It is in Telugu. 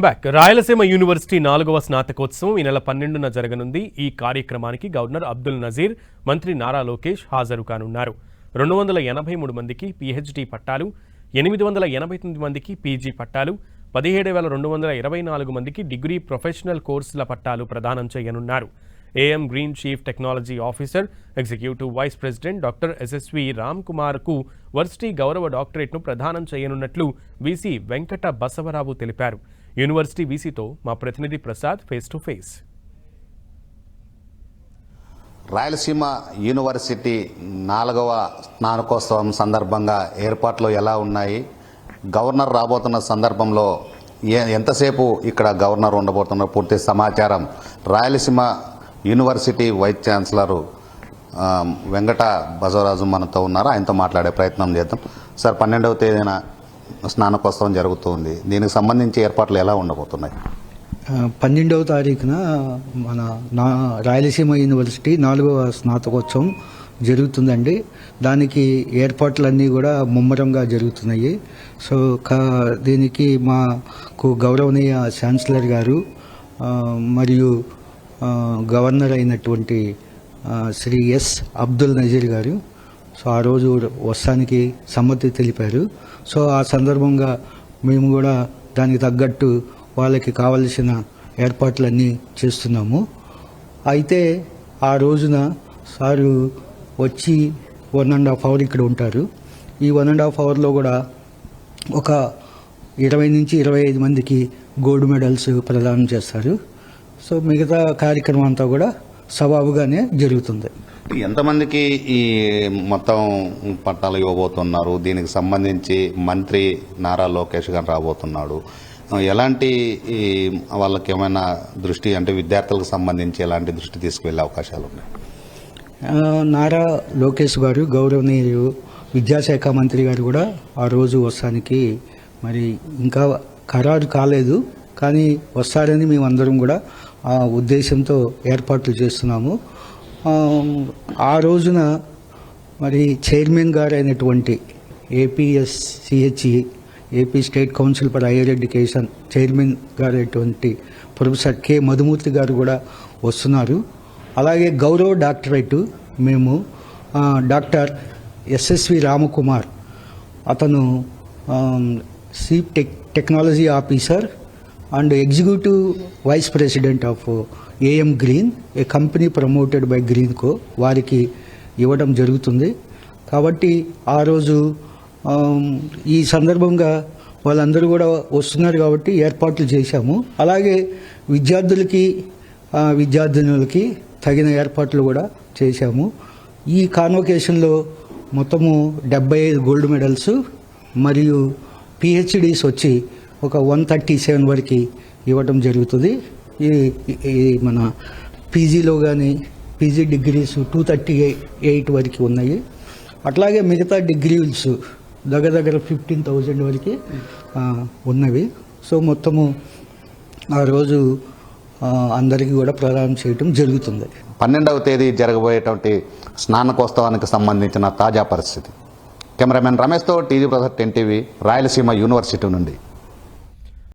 బ్యాక్ రాయలసీమ యూనివర్సిటీ నాలుగవ స్నాతకోత్సవం ఈ నెల పన్నెండున జరగనుంది. ఈ కార్యక్రమానికి గవర్నర్ అబ్దుల్ నజీర్ మంత్రి నారా లోకేష్ హాజరు కానున్నారు. రెండు వందల ఎనభై మూడు మందికి పీహెచ్డీ పట్టాలు ఎనిమిది వందల ఎనభై తొమ్మిది మందికి పీజీ పట్టాలు పదిహేడు వేల రెండు వందల ఇరవై నాలుగు మందికి డిగ్రీ ప్రొఫెషనల్ కోర్సుల పట్టాలు ప్రదానం చేయనున్నారు. AM Green chief technology officer executive vice president doctor SSV Ram కుమార్కు varsity గౌరవ డాక్టరేట్ను ప్రదానం చేయనున్నట్లు వీసీ వెంకట బసవరావు తెలిపారు. యూనివర్సిటీ వీసీతో మా ప్రతినిధి Prasad face to face Rayalaseema university నాలుగవ స్నానకోత్సవం సందర్భంగా ఏర్పాట్లు ఎలా ఉన్నాయి? గవర్నర్ రాబోతున్న సందర్భంలో ఏ ఎంతసేపు ఇక్కడ గవర్నర్ ఉండబోతున్న పూర్తి సమాచారం? Rayalaseema university vice chancellor Venkata Basavaraju మనతో ఉన్నారు. ఆయనతో మాట్లాడే ప్రయత్నం చేద్దాం. సార్ పన్నెండవ తేదీన స్నానకోత్సవం జరుగుతుంది. దీనికి సంబంధించి ఏర్పాట్లు ఎలా ఉండబోతున్నాయి? పన్నెండవ తారీఖున మన నా రాయలసీమ యూనివర్సిటీ నాలుగవ స్నాతకోత్సవం జరుగుతుందండి. దానికి ఏర్పాట్లన్నీ కూడా ముమ్మరంగా జరుగుతున్నాయి. సో కా- దీనికి మాకు గౌరవనీయ ఛాన్సలర్ గారు మరియు గవర్నర్ అయినటువంటి శ్రీ ఎస్ అబ్దుల్ నజీర్ గారు సో ఆ రోజు వస్తానికి సమ్మతి తెలిపారు. సో ఆ సందర్భంగా మేము కూడా దానికి తగ్గట్టు వాళ్ళకి కావలసిన ఏర్పాట్లన్నీ చేస్తున్నాము. అయితే ఆ రోజున సారు వచ్చి వన్ అండ్ హాఫ్ అవర్ ఇక్కడ ఉంటారు. ఈ వన్ అండ్ హాఫ్ అవర్లో కూడా ఒక ఇరవై నుంచి ఇరవై ఐదు మందికి గోల్డ్ మెడల్స్ ప్రదానం చేస్తారు. సో మిగతా కార్యక్రమం అంతా కూడా సవాబుగానే జరుగుతుంది. ఎంతమందికి ఈ మొత్తం పట్టాలు ఇవ్వబోతున్నారు? దీనికి సంబంధించి మంత్రి నారా లోకేష్ గారు రాబోతున్నాడు. ఎలాంటి వాళ్ళకి ఏమైనా దృష్టి అంటే విద్యార్థులకు సంబంధించి ఎలాంటి దృష్టి తీసుకువెళ్ళే అవకాశాలు ఉన్నాయి? నారా లోకేష్ గారు గౌరవనీయులు విద్యాశాఖ మంత్రి గారు కూడా ఆ రోజు వస్తానికి మరి ఇంకా ఖరారు కాలేదు. కానీ వస్తారని మేమందరం కూడా ఆ ఉద్దేశంతో ఏర్పాట్లు చేస్తున్నాము. ఆ, రోజున మరి చైర్మన్ గారు అయినటువంటి APS CHE AP state council for higher education chairman గారు అయినటువంటి ప్రొఫెసర్ కె మధుమూర్తి గారు కూడా వస్తున్నారు. అలాగే గౌరవ డాక్టరేట్ మేము డాక్టర్ ఎస్ఎస్వి రామకుమార్. అతను chief tech technology officer and executive vice president of AM Green a company promoted by Greenko వారికి ఇవ్వడం జరుగుతుంది. కాబట్టి ఆ రోజు ఈ సందర్భంగా వాళ్ళందరూ కూడా వస్తున్నారు కాబట్టి ఏర్పాట్లు చేశాము. అలాగే విద్యార్థులకి విద్యార్థినులకి తగిన ఏర్పాట్లు కూడా చేశాము. ఈ కాన్వకేషన్లో మొత్తము డెబ్బై ఐదు గోల్డ్ మెడల్స్ మరియు పిహెచ్డీస్ వచ్చి ఒక వన్ థర్టీ సెవెన్ వరకు ఇవ్వటం జరుగుతుంది. ఈ ఈ మన పీజీలో కానీ PG degrees two thirty eight వరకు ఉన్నాయి. అట్లాగే మిగతా డిగ్రీస్ దగ్గర దగ్గర ఫిఫ్టీన్ థౌజండ్ వరకు ఉన్నవి. సో మొత్తము ఆ రోజు అందరికీ కూడా ప్రదానం చేయటం జరుగుతుంది. పన్నెండవ తేదీ జరగబోయేటువంటి స్నానకోత్సవానికి సంబంధించిన తాజా పరిస్థితి. Cameraman రమేష్తో TV Prasad ten TV Rayalaseema university నుండి.